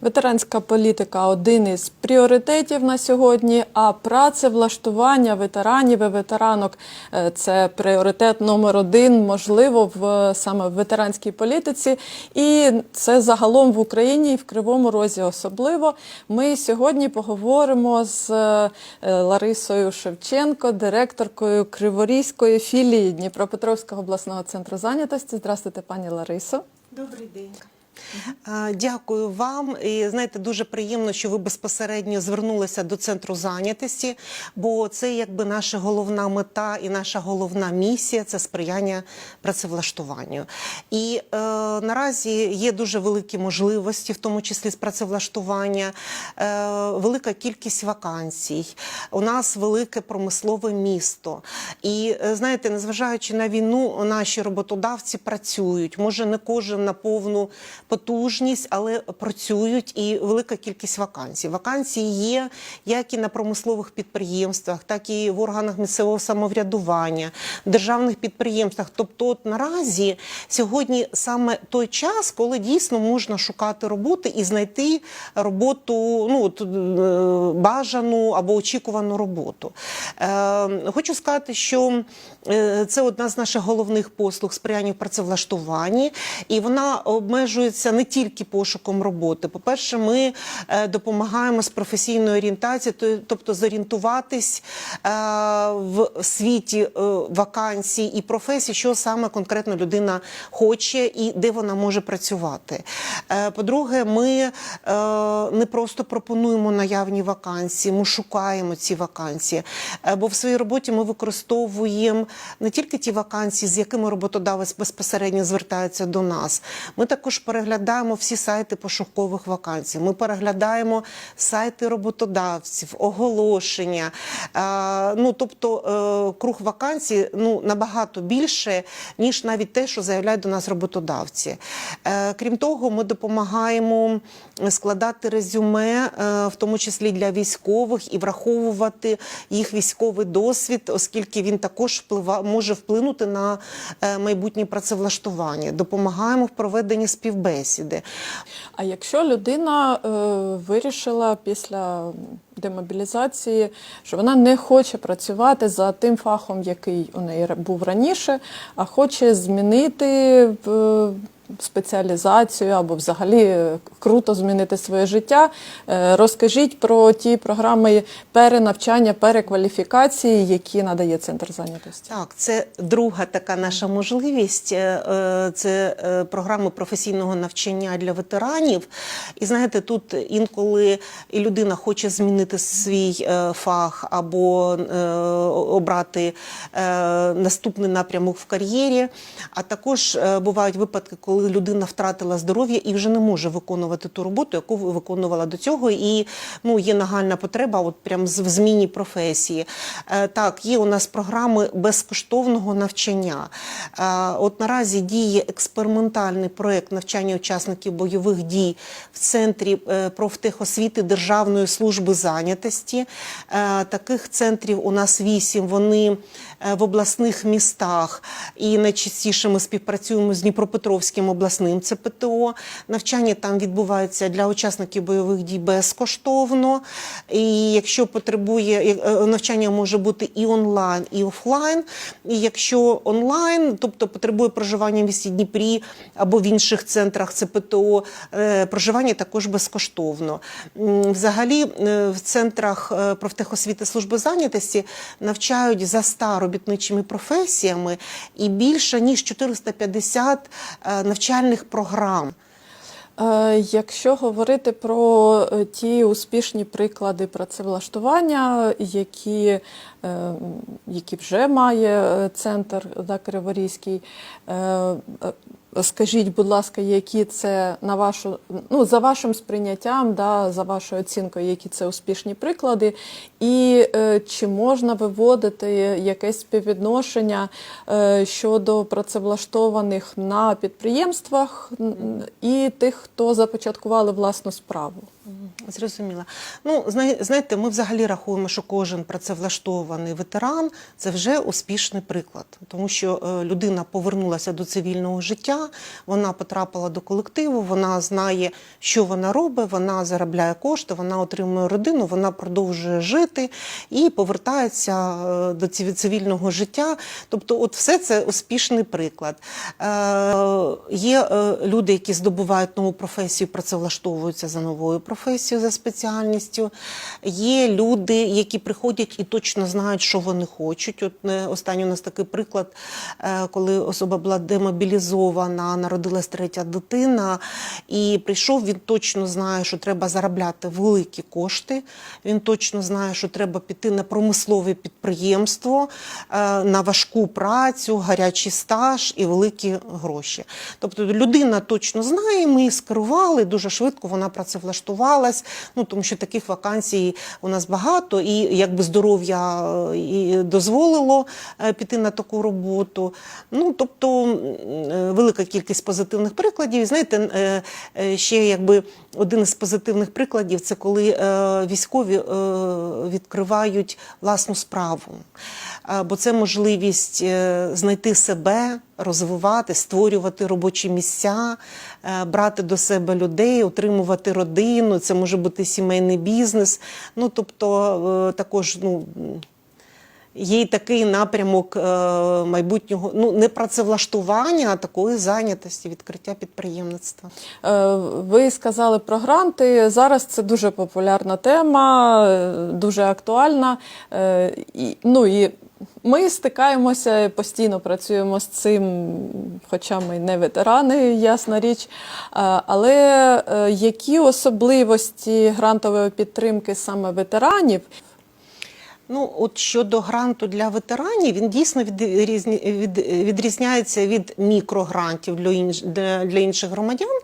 Ветеранська політика один із пріоритетів на сьогодні. А працевлаштування ветеранів і ветеранок е, це пріоритет номер один, можливо, в саме в ветеранській політиці. І це загалом в Україні і в Кривому Розі особливо. Ми сьогодні поговоримо з е, Ларисою Шевченко, директоркою Криворізької філії Дніпропетровського обласного центру зайнятості. Здравствуйте, пані Ларисо. Добрий день. А, Дякую вам. І знаєте, дуже приємно, що ви безпосередньо звернулися до центру зайнятості, бо це якби наша головна мета і наша головна місія це сприяння працевлаштуванню. І е, наразі є дуже великі можливості, в тому числі з працевлаштування, е, велика кількість вакансій. У нас велике промислове місто. І е, знаєте, незважаючи на війну, наші роботодавці працюють. Може, не кожен на повну потужність, але працюють і велика кількість вакансій. Вакансії є як і на промислових підприємствах, так і в органах місцевого самоврядування, державних підприємствах. Тобто, от наразі сьогодні саме той час, коли дійсно можна шукати роботи і знайти роботу, ну от, е, бажану або очікувану роботу. Е, хочу сказати, що е, це одна з наших головних послуг сприяння в працевлаштуванні, і вона обмежується не тільки пошуком роботи. По-перше, ми е, допомагаємо з професійної орієнтації, тобто зорієнтуватись е, в світі е, вакансій і професій, що саме конкретно людина хоче і де вона може працювати. По-друге, ми не просто пропонуємо наявні вакансії, ми шукаємо ці вакансії. Бо в своїй роботі ми використовуємо не тільки ті вакансії, з якими роботодавець безпосередньо звертається до нас. Ми також переглядаємо всі сайти пошукових вакансій. Ми переглядаємо сайти роботодавців, оголошення. Е, Ну тобто е, круг вакансій ну набагато більше, ніж навіть те, що заявляють до нас роботодавці. Е, Крім того, ми допомагаємо складати резюме, в тому числі для військових, і враховувати їх військовий досвід, оскільки він також вплива, може вплинути на майбутнє працевлаштування. Допомагаємо в проведенні співбесіди. А якщо людина е, вирішила після демобілізації, що вона не хоче працювати за тим фахом, який у неї був раніше, а хоче змінити е, спеціалізацію або взагалі е, круто змінити своє життя, е, розкажіть про ті програми перенавчання, перекваліфікації, які надає центр зайнятості. Так, це друга така наша можливість. Це програми професійного навчання для ветеранів. І знаєте, тут інколи і людина хоче змінити свій е, фах або е, обрати е, наступний напрямок в кар'єрі. А також бувають випадки, коли людина втратила здоров'я і вже не може виконувати ту роботу, яку виконувала до цього, і ну є нагальна потреба, от прям в зміні професії. Так, є у нас програми безкоштовного навчання. От наразі діє експериментальний проект навчання учасників бойових дій в центрі профтехосвіти Державної служби зайнятості. Е, Таких центрів у нас вісім. Вони е, в обласних містах. І найчастіше ми співпрацюємо з Дніпропетровським обласним ЦПТО. Навчання там відбувається для учасників бойових дій безкоштовно. І якщо потребує е, навчання може бути і онлайн, і офлайн. І якщо онлайн, тобто потребує проживання в місті Дніпрі або в інших центрах ЦПТО, проживання також безкоштовно. Взагалі центрах е, профтехосвіти служби зайнятості навчають за 100 робітничими професіями і більше ніж 450 е, навчальних програм. Е, Якщо говорити про ті успішні приклади працевлаштування, які, які вже має е, центр да, Криворізький, е, е, скажіть, будь ласка, які це на вашу ну за вашим сприйняттям, да, за вашою оцінкою, які це успішні приклади, і е, чи можна виводити якесь співвідношення е, щодо працевлаштованих на підприємствах і тих, хто започаткували власну справу? Зрозуміло. Ну, знаєте, ми взагалі рахуємо, що кожен працевлаштований ветеран це вже успішний приклад, тому що е, людина повернулася до цивільного життя, вона потрапила до колективу, вона знає, що вона робить, вона заробляє кошти, вона отримує родину, вона продовжує жити і повертається е, до цивільного життя. Тобто, от все це успішний приклад. Е, Є люди, які здобувають нову професію, працевлаштовуються за новою професією, за спеціальністю. Є люди, які приходять і точно знають, що вони хочуть. От е, останній у нас такий приклад, е, коли особа була демобілізована, народилась третя дитина, і прийшов, він точно знає, що треба заробляти великі кошти. Він точно знає, що треба піти на промислове підприємство, е, на важку працю, гарячий стаж і великі гроші. Тобто людина точно знає, ми її скерували, дуже швидко вона працевлаштувалась, ну тому що таких вакансій у нас багато, і якби здоров'я е, і дозволило е, піти на таку роботу. Ну тобто е, велика кількість позитивних прикладів. І знаєте, ще якби один із позитивних прикладів це коли військові відкривають власну справу. Бо це можливість знайти себе, розвивати, створювати робочі місця, е, брати до себе людей, утримувати родину. Це може бути сімейний бізнес. Ну тобто, е, також ну. Є й такий напрямок е, майбутнього, ну не працевлаштування, а такої зайнятості, відкриття підприємництва. Ви сказали про гранти. Зараз це дуже популярна тема, дуже актуальна. Ну, і ми стикаємося, постійно працюємо з цим, хоча ми не ветерани, ясна річ. Е, Але е, які особливості грантової підтримки саме ветеранів? Ну, от щодо гранту для ветеранів, він дійсно відрізняється від мікрогрантів для інших громадян.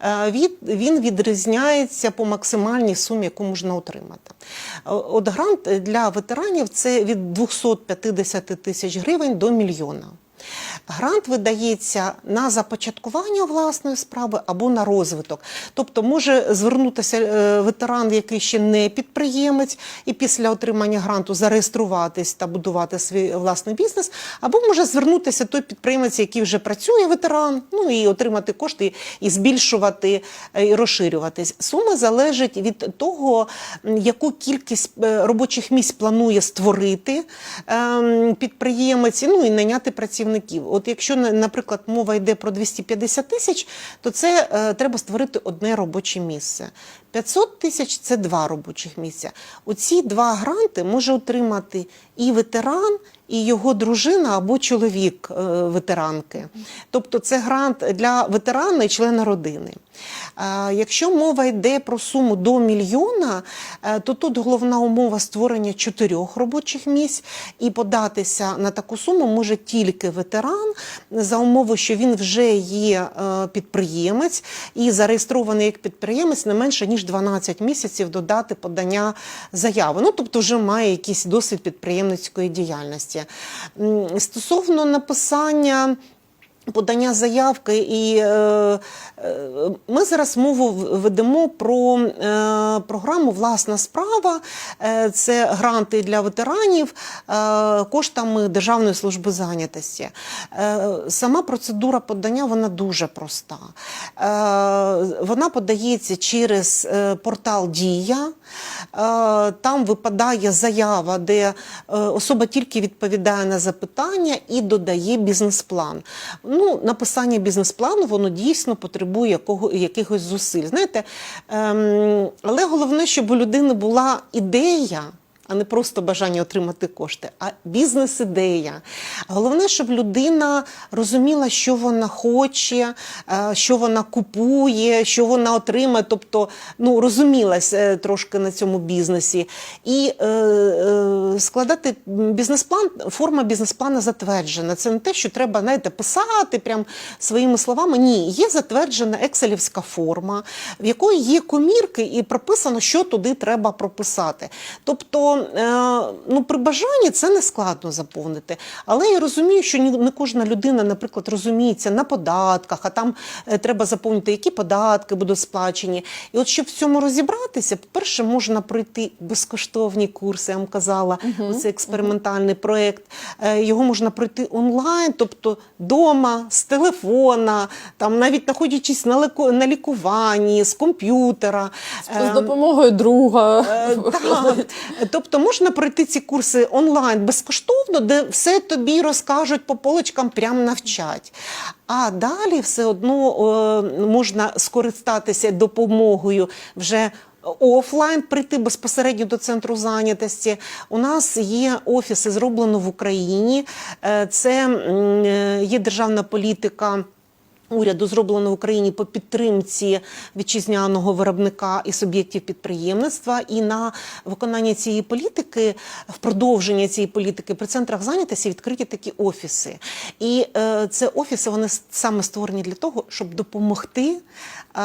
Е, Від, він відрізняється по максимальній сумі, яку можна отримати. Е, От грант для ветеранів це від 250 тисяч гривень до мільйона. Грант видається на започаткування власної справи або на розвиток. Тобто може звернутися е, ветеран, який ще не підприємець, і після отримання гранту зареєструватись та будувати свій власний бізнес, або може звернутися той підприємець, який вже працює ветеран, ну і отримати кошти і збільшувати е, і розширюватись. Сума залежить від того, яку кількість е, робочих місць планує створити ем, підприємець, ну і найняти працівників. От якщо, на- наприклад, мова йде про 250 тисяч, то це е, треба створити одне робоче місце. 500 тисяч це два робочих місця. Оці два гранти може отримати і ветеран, і його дружина або чоловік е, ветеранки. Тобто це грант для ветерана і члена родини. Якщо мова йде про суму до мільйона, е, то тут головна умова створення чотирьох робочих місць, і податися на таку суму може тільки ветеран за умови, що він вже є е, підприємець і зареєстрований як підприємець не менше ніж 12 місяців додати подання заяви. Ну тобто вже має якийсь досвід підприємницької діяльності. Стосовно написання. Подання заявки, і е, е, ми зараз мову ведемо про е, програму Власна справа. Е, це гранти для ветеранів е, коштами Державної служби зайнятості. Е, сама процедура подання вона дуже проста. Е, вона подається через е, портал Дія. Е, там випадає заява, де е, особа тільки відповідає на запитання і додає бізнес-план. Ну, написання бізнес-плану воно дійсно потребує якого, якихось зусиль. Знаєте, ем, але головне, щоб у людини була ідея. А не просто бажання отримати кошти, а бізнес-ідея. Головне, щоб людина розуміла, що вона хоче, е, що вона купує, що вона отримає, тобто ну, розумілась е, трошки на цьому бізнесі. І е, е, складати бізнес-план, форма бізнес-плана затверджена. Це не те, що треба знаєте, писати прям своїми словами. Ні, є затверджена екселівська форма, в якої є комірки і прописано, що туди треба прописати. Тобто е, ну, при бажанні це не складно заповнити. Але я розумію, що не кожна людина, наприклад, розуміється на податках, а там е, треба заповнити, які податки будуть сплачені. І от щоб в цьому розібратися, по-перше, можна пройти безкоштовні курси, я вам казала, оце експериментальний проєкт. Е, Його можна пройти онлайн, тобто вдома, з телефона, там навіть знаходячись на леку- на лікуванні, з комп'ютера. З Ем, допомогою друга. Е, Так. Тобто можна пройти ці курси онлайн безкоштовно, де все тобі розкажуть по полочкам, прям навчать. А далі все одно е, можна скористатися допомогою вже. Офлайн прийти безпосередньо до центру зайнятості. У нас є офіси зроблено в Україні. Е, Це е, є державна політика. Уряду зроблено в Україні по підтримці вітчизняного виробника і суб'єктів підприємництва. І на виконання цієї політики, в продовження цієї політики при центрах зайнятості відкриті такі офіси. І е, це офіси вони саме створені для того, щоб допомогти. Е,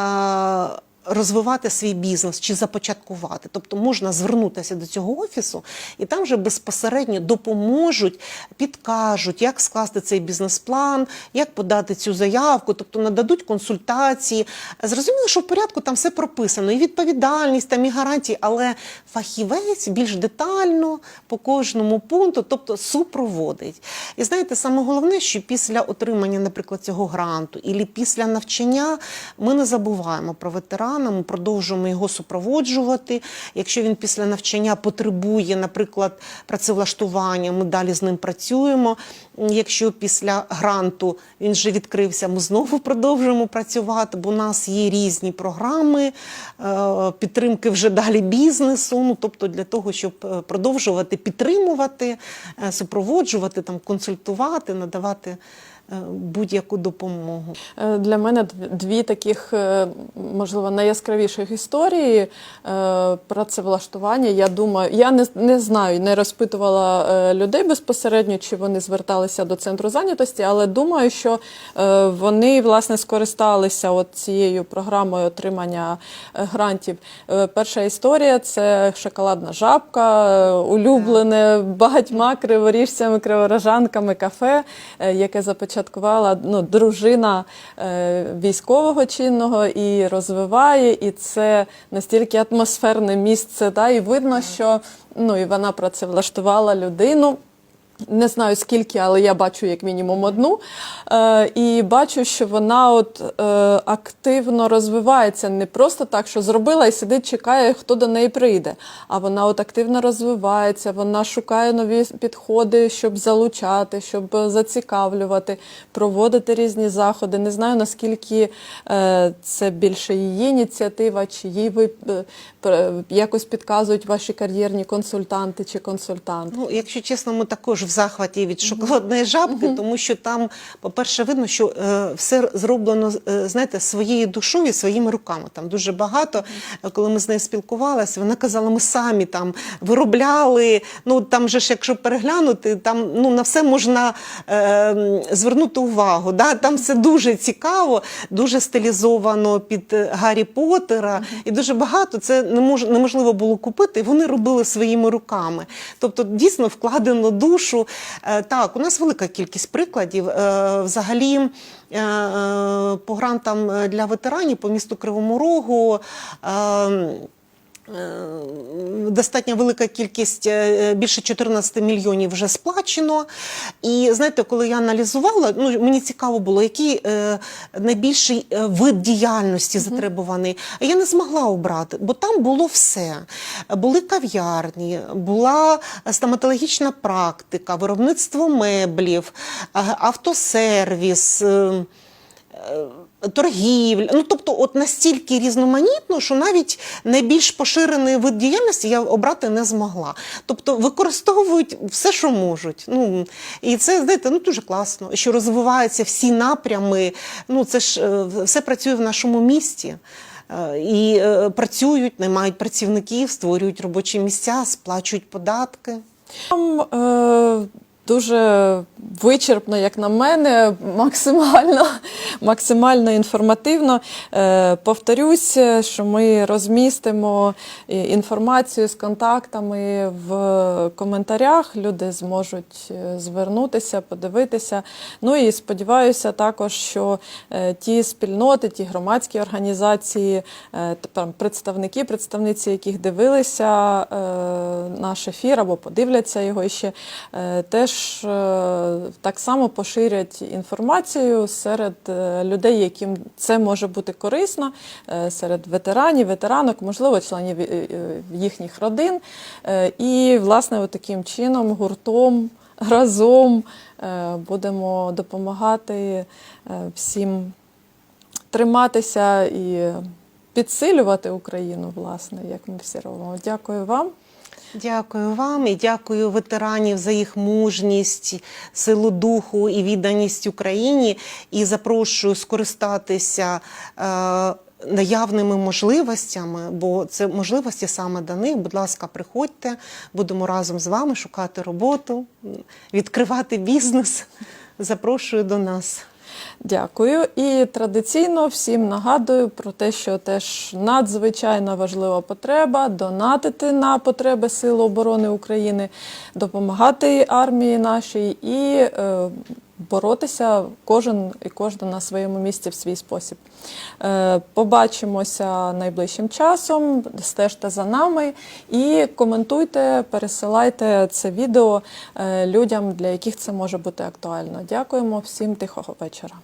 Розвивати свій бізнес чи започаткувати, тобто можна звернутися до цього офісу, і там вже безпосередньо допоможуть, підкажуть, як скласти цей бізнес-план, як подати цю заявку, тобто нададуть консультації. Зрозуміло, що в порядку там все прописано, і відповідальність, там і гарантії, але фахівець більш детально по кожному пункту, тобто супроводить. І знаєте, саме головне, що після отримання, наприклад, цього гранту, і після навчання ми не забуваємо про ветерана, ми продовжуємо його супроводжувати. Якщо він після навчання потребує, наприклад, працевлаштування, ми далі з ним працюємо. Якщо після гранту він вже відкрився, ми знову продовжуємо працювати, бо у нас є різні програми е, підтримки вже далі бізнесу. Ну тобто для того, щоб е, продовжувати підтримувати, е, супроводжувати, там консультувати, надавати будь-яку допомогу. Е, Для мене дві таких, е, можливо, найяскравіших історії е, працевлаштування. Я думаю, я не, не знаю, не розпитувала е, людей безпосередньо, чи вони зверталися до центру зайнятості, але думаю, що е, вони власне скористалися от цією програмою отримання е, грантів. Е, Перша історія це шоколадна жабка, е, улюблене багатьма криворіжцями, криворожанками кафе, е, яке започаткувала ну, дружина е, військового чинного і розвиває. І це настільки атмосферне місце. Да, і видно, що ну, і вона працевлаштувала людину. Не знаю скільки, але я бачу як мінімум одну. Е, і бачу, що вона от е, активно розвивається не просто так, що зробила і сидить, чекає, хто до неї прийде. А вона от активно розвивається, вона шукає нові підходи, щоб залучати, щоб зацікавлювати, проводити різні заходи. Не знаю наскільки е, це більше її ініціатива, чи їй ви е, якось підказують ваші кар'єрні консультанти чи консультанти. Ну, якщо чесно, ми також в захваті від шоколадної жабки, тому що там, по-перше, видно, що е, все зроблено е, знаєте, своєю душою, і своїми руками. Там дуже багато. Коли ми з нею спілкувалися, вона казала, ми самі там виробляли. Ну там же ж, якщо переглянути, там ну на все можна е, звернути увагу. Да? Там все дуже цікаво, дуже стилізовано під е, Гаррі Поттера, і дуже багато це не мож, неможливо було купити. І вони робили своїми руками. Тобто, дійсно вкладено душу. Е, Так, у нас велика кількість прикладів. Е, Взагалі. е, По грантам для ветеранів по місту Кривому Рогу Достатньо велика кількість, е, більше 14 мільйонів вже сплачено. І знаєте, коли я аналізувала, ну мені цікаво було, який е, найбільший е, вид діяльності затребуваний. Я не змогла обрати, бо там було все. Були кав'ярні, була стоматологічна практика, виробництво меблів, е, автосервіс. Торгівля. Ну тобто, от настільки різноманітно, що навіть найбільш поширений вид діяльності я обрати не змогла. Тобто використовують все, що можуть. Ну і це знаєте, ну дуже класно, що розвиваються всі напрями. Ну це ж е, все працює в нашому місті. Е, І е, працюють, наймають працівників, створюють робочі місця, сплачують податки. Дуже вичерпно, як на мене, максимально, максимально інформативно. Е, Повторюсь, що ми розмістимо е, інформацію з контактами в коментарях. Люди зможуть е, звернутися, подивитися. Ну і сподіваюся також, що ті спільноти, ті громадські організації, представники, представниці, яких дивилися наш ефір або подивляться його ще, теж е, так само поширять інформацію серед е, людей, яким це може бути корисно, е, серед ветеранів, ветеранок, можливо, членів їхніх родин. І, власне, таким чином, гуртом, разом будемо допомагати всім триматися і підсилювати Україну, власне, як ми всі робимо. Дякую вам. Дякую вам і дякую ветеранів за їх мужність, силу духу і відданість Україні. І запрошую скористатися. Е- Наявними можливостями, бо це можливості саме до них. Будь ласка, приходьте, будемо разом з вами шукати роботу, відкривати бізнес. Запрошую до нас. Дякую. І традиційно всім нагадую про те, що теж надзвичайно важлива потреба донатити на потреби Сил оборони України, допомагати армії нашій і е, боротися кожен і кожна на своєму місці в свій спосіб. Е, побачимося найближчим часом, стежте за нами і коментуйте, пересилайте це відео е, людям, для яких це може бути актуально. Дякуємо всім тихого вечора.